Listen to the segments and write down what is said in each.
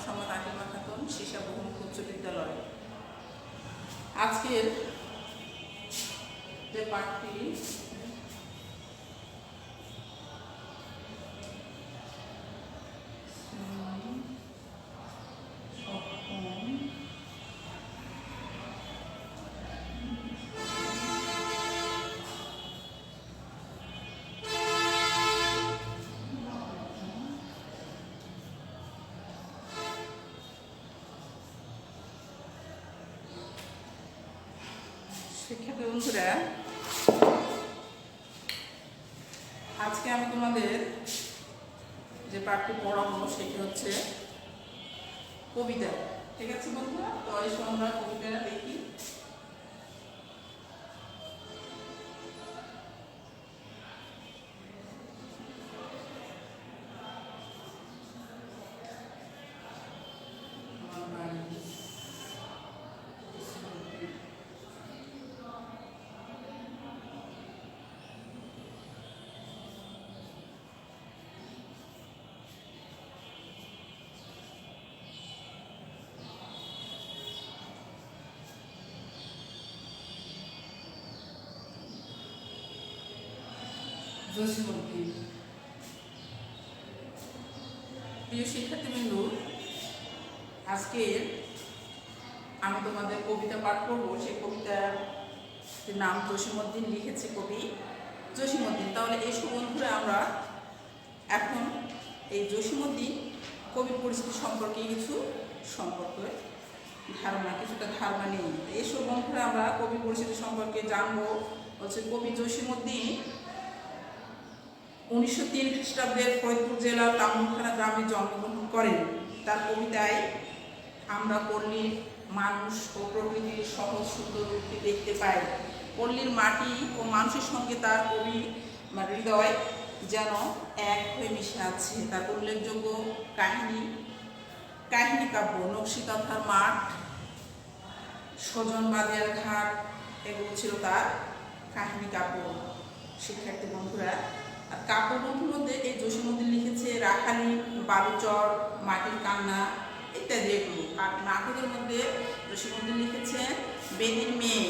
আমি মোসাম্মদ আকিমা খাতুন শিশা বহুমুখ উচ্চ বিদ্যালয় আজকের যে পাঠটি শিক্ষার্থী বন্ধুরা, আজকে আমি তোমাদের যে পাঠটি পড়াবো সেটি হচ্ছে কবিতা। ঠিক আছে বন্ধুরা? তো এই সময় আমরা কবিতাটা দেখি। জসীমউদ্দিন প্রিয় শিক্ষার্থীবৃন্দ, আজকে আমি তোমাদের কবিতা পাঠ করব। সেই কবিতার নাম জসীমউদ্দিন লিখেছে কবি জসীমউদ্দিন। তাহলে এই বন্ধুরা, আমরা এখন এই জসীমউদ্দিন কবি পরিচিতি সম্পর্কে কিছু সম্পর্কে ধারণা, কিছুটা ধারণা নেই। এইসব বন্ধুরা, আমরা কবি পরিচিতি সম্পর্কে জানব। হচ্ছে কবি জসীমউদ্দিন উনিশশো তিন খ্রিস্টাব্দে ফরিদপুর জেলার তামুলখানা গ্রামে জন্মগ্রহণ করেন। তার কবিতায় আমরা পল্লীর মানুষ ও প্রকৃতির সহজ সুন্দর রূপটি দেখতে পাই। পল্লীর মাটি ও মানুষের সঙ্গে তার কবি হৃদয় যেন এক হয়ে মিশে আছে। তার উল্লেখযোগ্য কাহিনী কাহিনী কাব্য নকশিকাথার মাঠ, স্বজন বাদিয়ার ঘাট, এগুলো ছিল তার কাহিনী কাব্য। শিক্ষার্থী বন্ধুরা মধ্যে এই জসীমুদ্দিন লিখেছে, রাখালি, বালুচর, মাটির কান্না ইত্যাদি এগুলো। আর নাটকের মধ্যে জসীমুদ্দিন লিখেছেন বেদির মেয়ে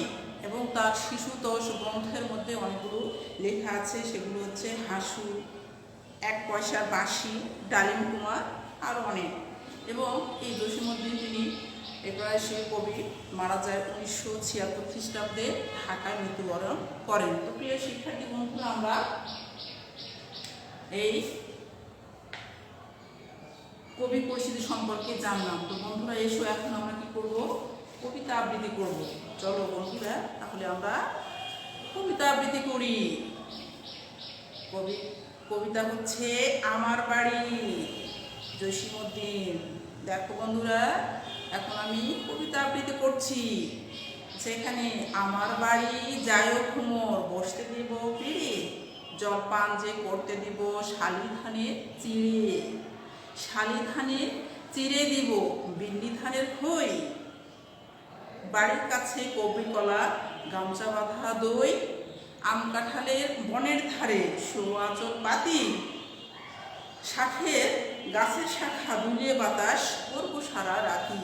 এবং তার শিশুতোষ গ্রন্থের মধ্যে অনেকগুলো লেখা আছে, সেগুলো হচ্ছে হাসু, এক পয়সার বাঁশি, ডালিম কুমার আরও অনেক। এবং এই জসীমুদ্দিন তিনি এবার সে কবি, মারা যায় উনিশশো ছিয়াত্তর খ্রিস্টাব্দে ঢাকায় মৃত্যুবরণ করেন। তো প্রিয় শিক্ষার্থী বন্ধুরা, আমরা এই কবি পরিস্থিতি সম্পর্কে জানলাম। তো বন্ধুরা, এসো, এখন আমরা কি করব? কবিতা আবৃত্তি করব। চলো বন্ধুরা, তাহলে আমরা কবিতা আবৃত্তি করি। কবি, কবিতা হচ্ছে আমার বাড়ি, জসীমউদ্দিন। দেখো বন্ধুরা, এখন আমি কবিতা আবৃত্তি করছি। সেখানে, আমার বাড়ি যায়ও ঘুমোর বসতে দিব পিড়ে। জলপান যে করতে দিব শালি ধানের চিড়ে। শালি ধানের চিড়ে দিব বিন্নি ধানের খই। বাড়ির কাছে কবি কলা, গামছা বাঁধা দই, আম কাঁঠালের বনের ধারে সোয়াচল পাতি। শাখের গাছের শাখা দুলিয়ে বাতাস করব সারা রাতি।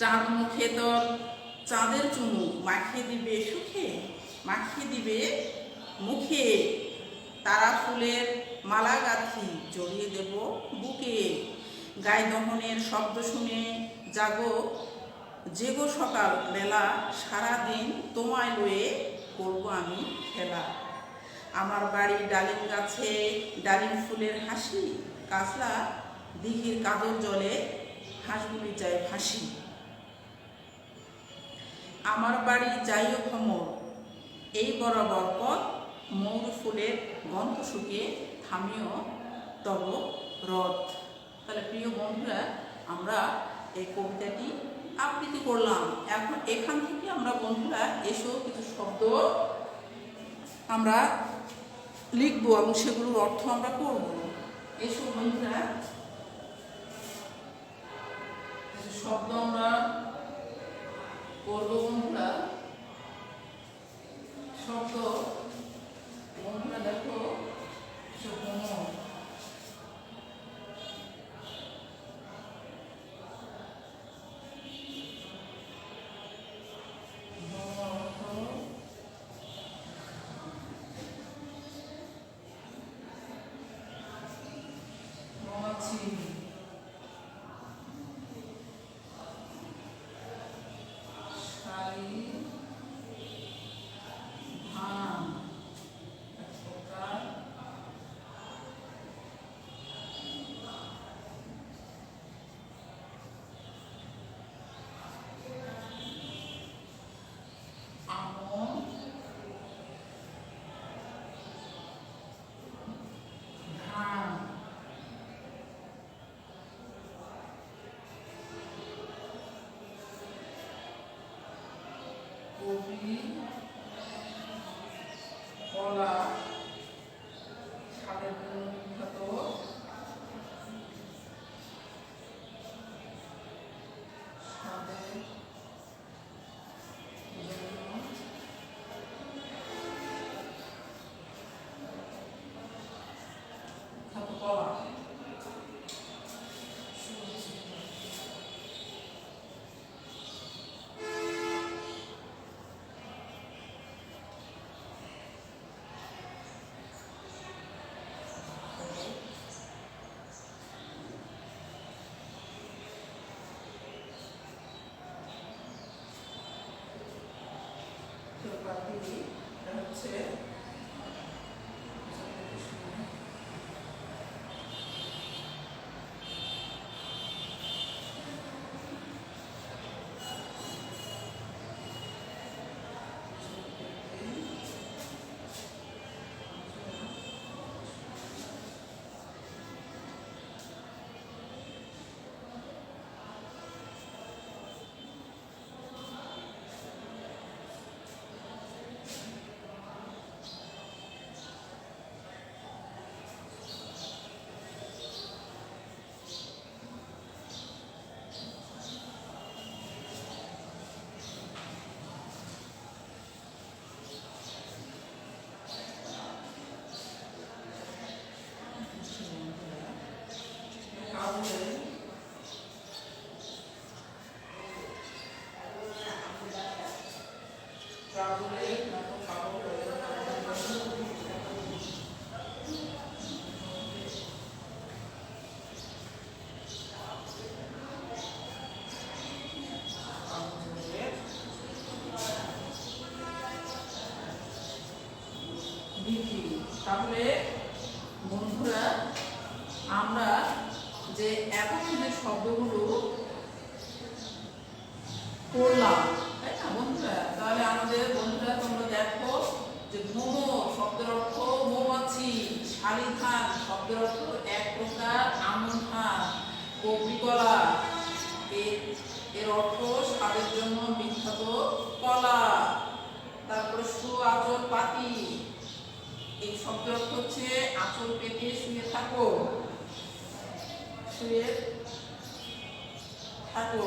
চাঁদ মুখে তল চাঁদের চুমু, মাখিয়ে দিবে সুখে, মাখিয়ে দিবে মুখে। তারা ফুলের মালা গাঁথি জড়িয়ে দেব বুকে। গায়ে দহনের শব্দ শুনে, জাগো, জেগো সকাল বেলা, সারাদিন তোমায় লয়ে করব আমি খেলা। আমার বাড়ি ডালিম গাছে ডালিম ফুলের হাসি কাঁচলা দিঘির কাদর জলে হাঁসগুলি যায় ভাসি আমার বাড়ি যাইও ভ্রমর এই বরাবর পথ মৌর ফুলের গন্ধ শুকিয়ে থামিও তব রথ। তাহলে প্রিয় বন্ধুরা, আমরা এই কবিতাটি আবৃত্তি করলাম। এখন এখান থেকে আমরা বন্ধুরা এসো কিছু শব্দ আমরা লিখব এবং সেগুলোর অর্থ আমরা করব এসব বন্ধুরা। শব্দ আমরা করব বন্ধুরা শব্দ বন্ধুরা দেখো। তাহলে, বন্ধুরা, আমরা যে এতক্ষণ যে শব্দগুলো করলাম, তাই না, বন্ধুরা? তাহলে আমাদের, বন্ধুরা, তোমরা দেখো যে মোমো শব্দের অর্থ মৌমাছি শালি ধান শব্দের অর্থ এক প্রকার আমন ধান কবরি কলা এর এর অর্থ স্বাদের জন্য বিখ্যাত কলা। তারপরে সু আচর পাতি। এই অর্থ হচ্ছে আঁচল পেতে শুয়ে থাকো। শুয়ে থাকো।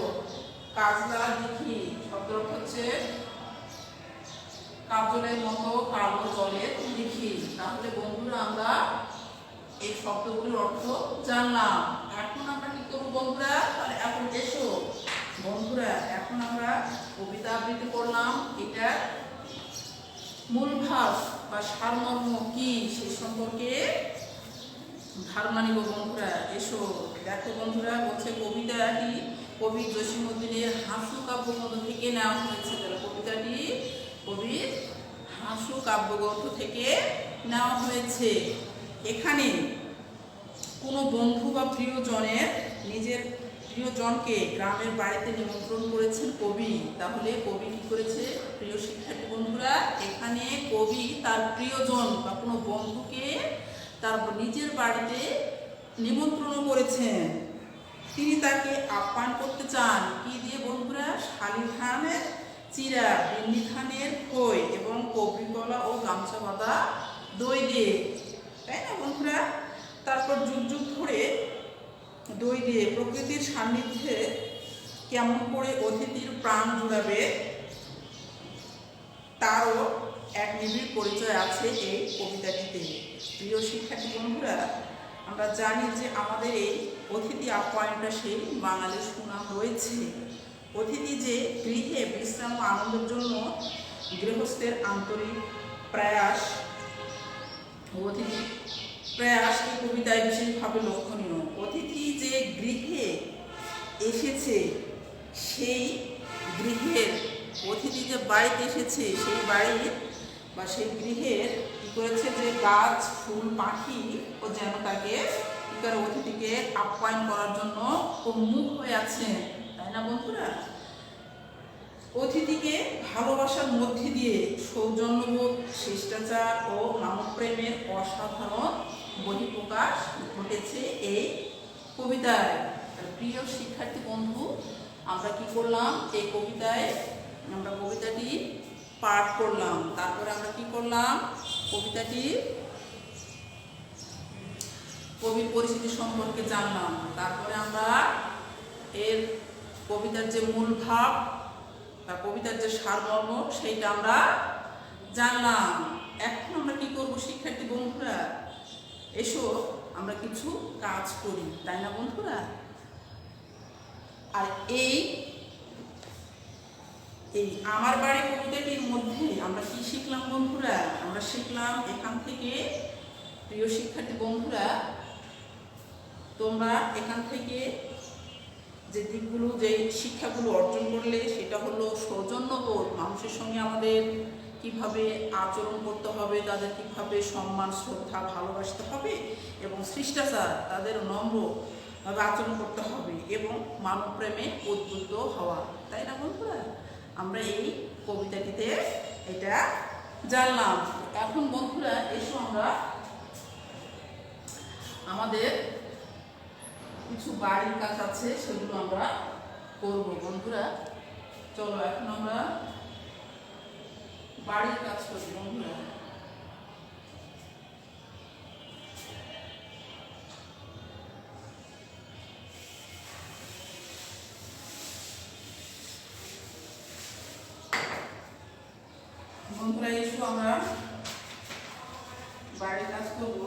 কাজলা দেখি শব্দ হচ্ছে কাজলের মতো কালো জলের দেখি তাহলে বন্ধুরা, আমরা এই শব্দগুলির অর্থ জানলাম। এখন আমরা কি করব বন্ধুরা? তাহলে এখন এসো। বন্ধুরা, এখন আমরা কবিতা আবৃত্তি করলাম। এটা মূল ভাব বা সারমর্ম কি সে সম্পর্কে ধারণা নিব বন্ধুরা। এসো, দেখো বন্ধুরা, বলছে কবিতাটি কবি জসীমুদ্দিনের হাসু কাব্যগ্রন্থ থেকে নেওয়া হয়েছে। তাহলে কবিতাটি কবির হাসু কাব্যগ্রন্থ থেকে নেওয়া হয়েছে। এখানে কোনো বন্ধু বা প্রিয়জনের নিজের প্রিয়জনকে গ্রামের বাড়িতে নিমন্ত্রণ করেছেন কবি। তাহলে কবি কি করেছে? প্রিয় শিক্ষার্থী বন্ধুরা, এখানে কবি তার প্রিয়জন বা কোনো বন্ধুকে তার নিজের বাড়িতে নিমন্ত্রণ করেছেন। তিনি তাকে আপ্যায়ন করতে চান। কি দিয়ে বন্ধুরা? শালি ধানের চিরা বিন্নি ধানের খই এবং কবরি কলা ও গামছা বাঁধা দই দিয়ে। তাই না বন্ধুরা? তারপর যুগ যুগ ধরে দই দিয়ে প্রকৃতির সান্নিধ্যে কেমন করে অতিথির প্রাণ জুড়াবে, তারও এক নিবিড় পরিচয় আছে এই কবিতাটিতে। প্রিয় শিক্ষার্থী বন্ধুরা, আমরা জানি যে আমাদের এই অতিথি আপ্যায়নটা সেই বাঙালির সুনাম রয়েছে। অতিথি যে গৃহে বিশ্রাম ও আনন্দের জন্য গৃহস্থের আন্তরিক প্রয়াস, অতিথি প্রয়াস এই কবিতায় বিশেষভাবে লক্ষণীয়। অতিথি যে গৃহে এসেছে, সেই গৃহের অতিথি যে বাড়িতে এসেছে, সেই বাড়ির বা সেই গৃহের কি করেছে যে গাছ, ফুল, পাখি ও যেন তাকে কি করে অতিথিকে আপ্যায়ন করার জন্য উন্মুখ হয়ে আছে। তাই না বন্ধুরা? অতিথিকে ভালোবাসার মধ্যে দিয়ে সৌজন্যবোধ, শিষ্টাচার ও মানবপ্রেমের অসাধারণ বহিঃপ্রকাশ ঘটেছে এই কবিতায়। প্রিয় শিক্ষার্থী বন্ধু, আমরা কি করলাম? এই কবিতায়, আমরা কবিতাটি পাঠ করলাম। তারপরে আমরা কি করলাম? কবিতাটি কবির পরিস্থিতি সম্পর্কে জানলাম। তারপরে আমরা এর কবিতার যে মূল ভাব বা কবিতার যে সারমর্ম, সেইটা আমরা জানলাম। এখন আমরা কি করব, শিক্ষার্থী বন্ধুরা? এসো। আমরা কিছু কাজ করি, তাই না বন্ধুরা? আর এই এই আমার বাড়ি কবিতাটির মধ্যে আমরা কি শিখলাম বন্ধুরা? আমরা শিখলাম এখান থেকে, প্রিয় শিক্ষার্থী বন্ধুরা, তোমরা এখান থেকে যে দিকগুলো, যে শিক্ষাগুলো অর্জন করলে সেটা হলো সৌজন্যবোধ, মানুষের সঙ্গে আমাদের কীভাবে আচরণ করতে হবে, তাদের কীভাবে সম্মান, শ্রদ্ধা, ভালোবাসতে হবে এবং শিষ্টাচার, তাদের নম্রভাবে আচরণ করতে হবে এবং মানবপ্রেমে উদ্বুদ্ধ হওয়া। তাই না বন্ধুরা? আমরা এই কবিতাটিতে এটা জানলাম। এখন বন্ধুরা, এসো আমরা আমাদের কিছু বাড়ির কাজ আছে, সেগুলো আমরা করব। বন্ধুরা, চলো এখন আমরা বাড়ির কাজ করছি বন্ধুরা বন্ধুরা এসো আমরা বাড়ির কাজ করব।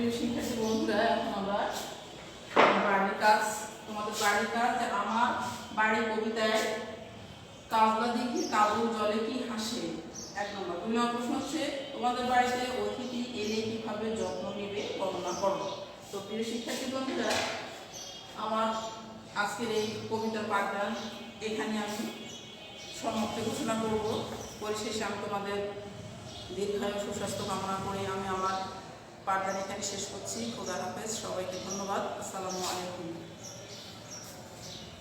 প্রিয় শিক্ষার্থী বন্ধুরা, এখন আমরা বাড়ির কাজ, তোমাদের বাড়ির কাজ আমার বাড়ির কবিতায় কাজলা দেখি কাবুল জলে কি হাসে? এক নম্বর। দুই নম্বর হচ্ছে, তোমাদের বাড়িতে অতিথি এলে কীভাবে যত্ন নেবে, বর্ণনা করো। তো প্রিয় শিক্ষার্থী আমার আজকের এই কবিতার পাঠদান এখানে আমি সমাপ্তি ঘোষণা করব। পরিশেষে আমি তোমাদের দীর্ঘায়ু সুস্বাস্থ্য কামনা করে আমি আমার পাঠদান শেষ করছি। খোদা হাফেজ সবাইকে ধন্যবাদ। আসসালামু আলাইকুম।